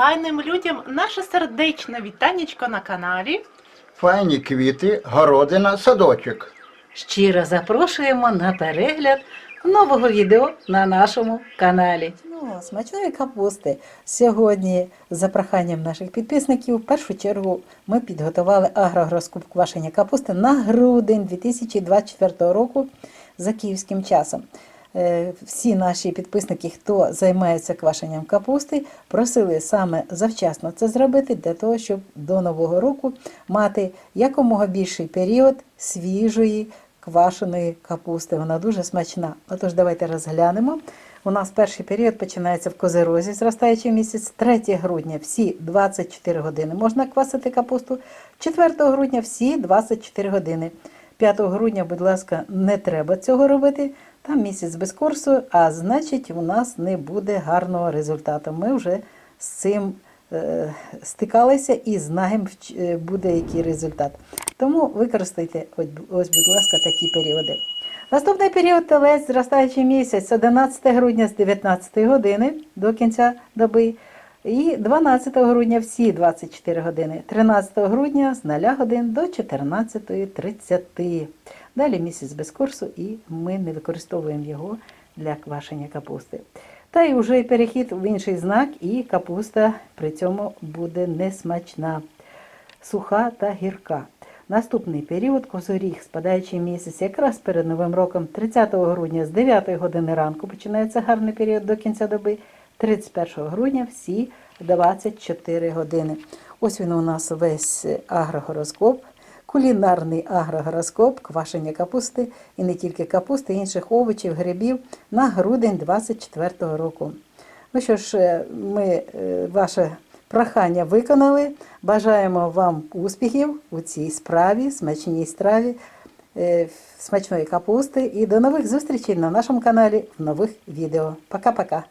файним людям наше сердечне вітанечко на каналі. Файні квіти, городина, садочок. Щиро запрошуємо на перегляд нового відео на нашому каналі. Ну, смачної капусти. Сьогодні, за проханням наших підписників, в першу чергу ми підготували агрогороскоп квашення капусти на грудень 2024 року за київським часом. Е, Всі наші підписники, хто займається квашенням капусти, просили саме завчасно це зробити для того, щоб до нового року мати якомога більший період свіжої квашеної капусти. Вона дуже смачна. Отож, давайте розглянемо. У нас перший період починається в козерозі, зростаючий місяць, 3 грудня всі 24 години можна квасити капусту, 4 грудня всі 24 години. 5 грудня, будь ласка, не треба цього робити. Там місяць без курсу, а значить, у нас не буде гарного результату. Ми вже з цим е, стикалися і знаємо, е, буде який результат. Тому використайте, ось, будь ласка, такі періоди. Наступний період телець, зростаючий місяць, 11 грудня з 19 години до кінця доби. І 12 грудня всі 24 години, 13 грудня з 0 годин до 14.30. Далі місяць без курсу і ми не використовуємо його для квашення капусти. Та й вже перехід в інший знак, і капуста при цьому буде несмачна, суха та гірка. Наступний період козоріг, спадаючий місяць, якраз перед Новим роком, 30 грудня з 9 години ранку починається гарний період до кінця доби. 31 грудня всі 24 години. Ось він у нас весь агрогороскоп, кулінарний агрогороскоп, квашення капусти і не тільки капусти, інших овочів, грибів на грудень 24 року. Ну що ж, е, ми е, ваше прохання виконали. Бажаємо вам успіхів у цій справі, смачній страві, е, смачної капусти і до нових зустрічей на нашому каналі в нових відео. Пока-пока!